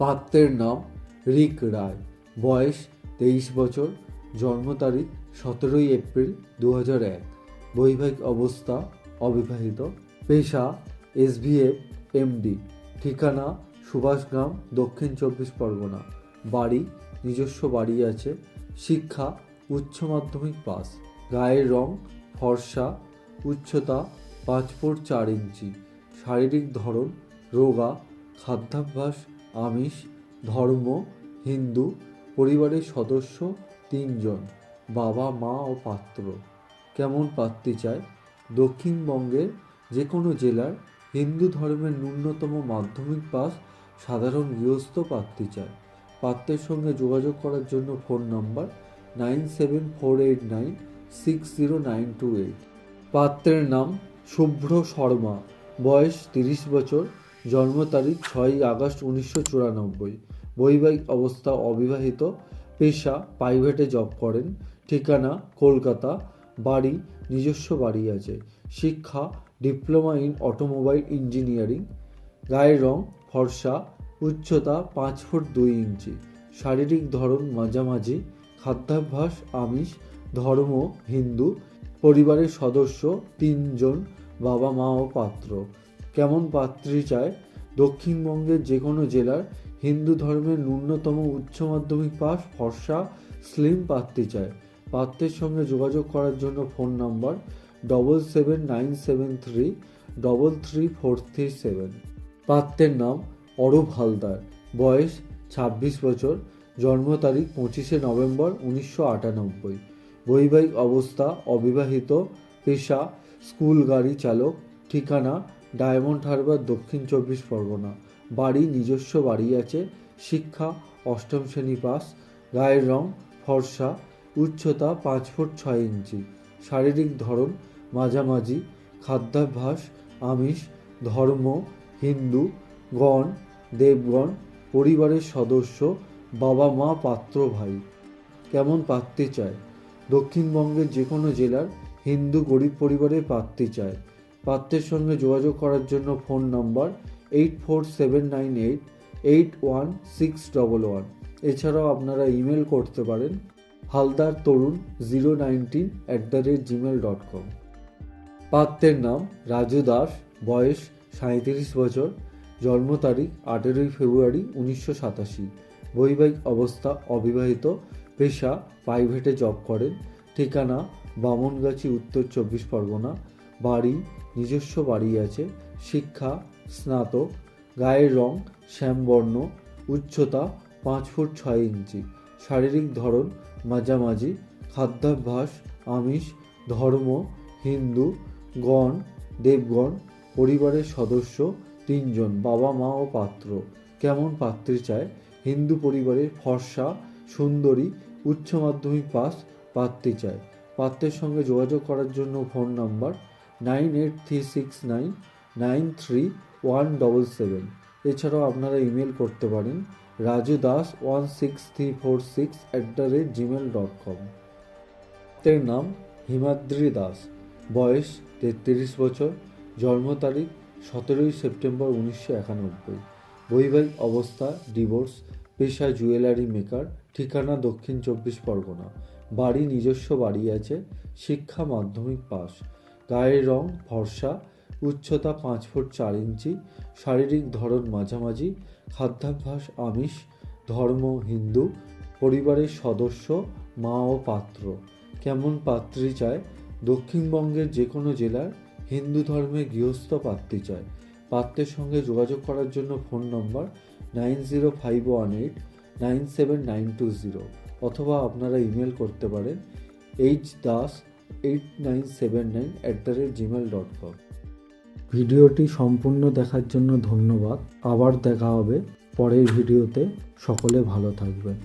পাত্রের নাম রিক রায়। বয়স তেইশ বছর। জন্ম তারিখ সতেরোই এপ্রিল দু এক। বৈবাহিক অবস্থা অবিবাহিত। পেশা এসভিএফ এমডি ঠিকানা সুভাষগ্রাম দক্ষিণ চব্বিশ পরগনা। বাড়ি, নিজস্ব বাড়ি আছে। শিক্ষা, উচ্চ মাধ্যমিক পাস। গায়ের রং ফর্সা। উচ্চতা পাঁচ ফুট চার ইঞ্চি। শারীরিক ধরন রোগা। খাদ্যাভ্যাস আমিষ, ধর্ম, হিন্দু, পরিবারের সদস্য তিনজন, বাবা, মা ও পাত্র। কেমন পাত্রী চায় দক্ষিণবঙ্গের যে কোনো জেলার হিন্দু ধর্মের ন্যূনতম মাধ্যমিক পাস সাধারণ গৃহস্থ পাত্রী চায় পাত্রের সঙ্গে যোগাযোগ করার জন্য phone number nine seven four eight nine six zero nine two eight. পাত্রের নাম শুভ্র শর্মা। বয়স তিরিশ বছর। জন্ম তারিখ ছয়ই আগস্ট উনিশশো চুরানব্বই। বৈবাহিক অবস্থা অবিবাহিত। পেশা প্রাইভেটে জব করেন। ঠিকানা কলকাতা। বাড়ি নিজস্ব বাড়ি আছে। শিক্ষা, ডিপ্লোমা ইন অটোমোবাইল ইঞ্জিনিয়ারিং। গায়ের রং ফর্সা। উচ্চতা পাঁচ ফুট দুই ইঞ্চি। শারীরিক ধরন মাঝামাঝি। খাদ্যাভ্যাস, আমিষ, ধর্ম, হিন্দু। পরিবারের সদস্য তিনজন। বাবা মা ও পাত্র। কেমন পাত্রী চায়? দক্ষিণবঙ্গের যে কোনো জেলার হিন্দু ধর্মের ন্যূনতম উচ্চ মাধ্যমিক পাস, ফর্সা, স্লিম পাত্রী চায়। পাত্রের সঙ্গে যোগাযোগ করার জন্য phone number double seven nine seven three double three four three seven পাত্রের নাম অরূপ হালদার। বয়স ছাব্বিশ বছর। জন্ম তারিখ পঁচিশে নভেম্বর উনিশশো আটানব্বই। বৈবাহিক অবস্থা অবিবাহিত। পেশা, স্কুল গাড়ি চালক। ঠিকানা ডায়মন্ড হারবার দক্ষিণ চব্বিশ পরগনা। বাড়ি নিজস্ব বাড়ি আছে। শিক্ষা, অষ্টম শ্রেণি পাস। গায়ের রং ফর্সা। উচ্চতা পাঁচ ফুট ছয় ইঞ্চি। শারীরিক ধরন মাঝামাঝি। খাদ্যাভ্যাস, আমিষ, ধর্ম, হিন্দু, গণ, দেবগণ, পরিবারের সদস্য, বাবা মা, পাত্র, ভাই। কেমন পাত্রী চায়? দক্ষিণবঙ্গের যে কোনো জেলার হিন্দু গরিব পরিবারের পাত্রী চায়। পাত্রের সঙ্গে যোগাযোগ করার জন্য phone number eight four seven nine eight eight one six double one. এছাড়াও আপনারা ইমেল করতে পারেন Haldar Tarun zero nineteen at the rate Gmail dot com. পাত্রের নাম রাজু দাস, বয়স সাঁত্রিশ বছর, জন্ম তারিখ আঠেরোই ফেব্রুয়ারি উনিশশো সাতাশি। বৈবাহিক অবস্থা অবিবাহিত, পেশা প্রাইভেটে জব করেন, ঠিকানা বামনগাছি উত্তর চব্বিশ পরগনা, বাড়ি নিজস্ব বাড়ি আছে। শিক্ষা, স্নাতক, গায়ের রং, শ্যামবর্ণ, উচ্চতা পাঁচ ফুট ছয় ইঞ্চি। শারীরিক ধরন, মাঝামাঝি, খাদ্যাভ্যাস, আমিষ, ধর্ম, হিন্দু, গণ, দেবগণ, পরিবারের সদস্য তিনজন, বাবা, মা ও পাত্র। কেমন পাত্রী চায়? হিন্দু পরিবারের ফর্সা, সুন্দরী, উচ্চ মাধ্যমিক পাস পাত্রী চায়। পাত্রের সঙ্গে যোগাযোগ করার জন্য phone number nine eight three six nine nine three one double seven. এছাড়াও আপনারা ইমেল করতে পারেন Raju Das one six three four six at the rate Gmail dot com. তার নাম হিমাদ্রি দাস। বয়স তেত্রিশ বছর। জন্ম তারিখ সতেরোই সেপ্টেম্বর উনিশশো একানব্বই। বৈবাহিক অবস্থা, ডিভোর্স, পেশা, জুয়েলারি মেকার, ঠিকানা দক্ষিণ চব্বিশ পরগনা। বাড়ি নিজস্ব বাড়ি আছে, শিক্ষা মাধ্যমিক পাস গায়ের রং ফর্সা, উচ্চতা পাঁচ ফুট চার ইঞ্চি, শারীরিক ধরন মাঝামাঝি, খাদ্যাভ্যাস আমিষ, ধর্ম হিন্দু, পরিবারের সদস্য, মা ও পাত্র। কেমন পাত্রী চায়? দক্ষিণবঙ্গের যে কোনো জেলার হিন্দু ধর্মে গৃহস্থ পাত্রী চায়। পাত্রের সঙ্গে যোগাযোগ করার জন্য phone number nine zero five one eight nine seven nine two zero অথবা আপনারা ইমেল করতে পারেন H Das eight nine seven nine at the rate Gmail dot com ভিডিওটি সম্পূর্ণ দেখার জন্য ধন্যবাদ। আবার দেখা হবে পরের ভিডিওতে। সকলে ভালো থাকবেন।